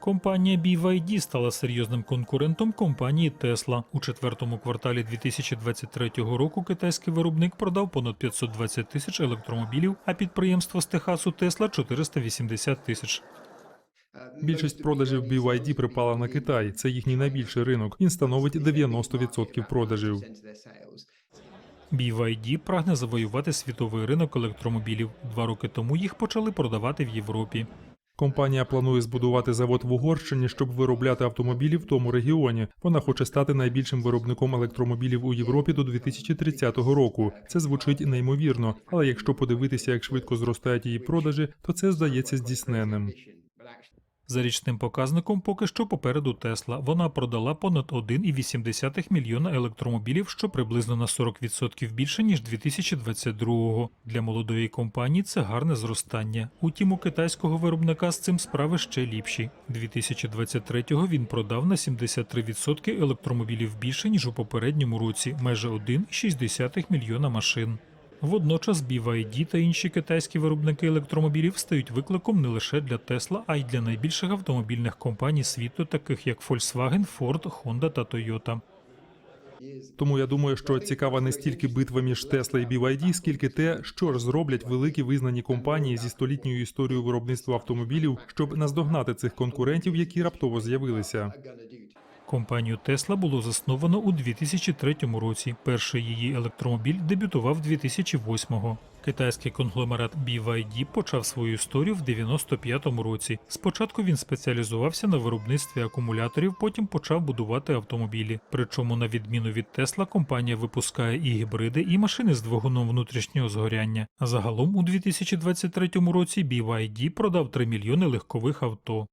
Компанія BYD стала серйозним конкурентом компанії Tesla. У четвертому кварталі 2023 року китайський виробник продав понад 520 тисяч електромобілів, а підприємство з Техасу Tesla – 480 тисяч. Більшість продажів BYD припала на Китай. Це їхній найбільший ринок. Він становить 90% продажів. BYD прагне завоювати світовий ринок електромобілів. Два роки тому їх почали продавати в Європі. Компанія планує збудувати завод в Угорщині, щоб виробляти автомобілі в тому регіоні. Вона хоче стати найбільшим виробником електромобілів у Європі до 2030 року. Це звучить неймовірно, але якщо подивитися, як швидко зростають її продажі, то це здається здійсненним. За річним показником поки що попереду Тесла. Вона продала понад 1,8 мільйона електромобілів, що приблизно на 40% більше ніж 2022-го. Для молодої компанії це гарне зростання. Утім, у китайського виробника з цим справи ще ліпші. 2023-го він продав на 73% електромобілів більше ніж у попередньому році, майже 1,6 мільйона машин. Водночас BYD та інші китайські виробники електромобілів стають викликом не лише для Tesla, а й для найбільших автомобільних компаній світу, таких як Volkswagen, Ford, Honda та Toyota. Тому я думаю, що цікава не стільки битва між Tesla і BYD, скільки те, що ж зроблять великі визнані компанії зі столітньою історією виробництва автомобілів, щоб наздогнати цих конкурентів, які раптово з'явилися. Компанію Tesla було засновано у 2003 році. Перший її електромобіль дебютував 2008-го. Китайський конгломерат BYD почав свою історію в 95-му році. Спочатку він спеціалізувався на виробництві акумуляторів, потім почав будувати автомобілі. Причому, на відміну від Tesla, компанія випускає і гібриди, і машини з двигуном внутрішнього згоряння. Загалом у 2023 році BYD продав 3 мільйони легкових авто.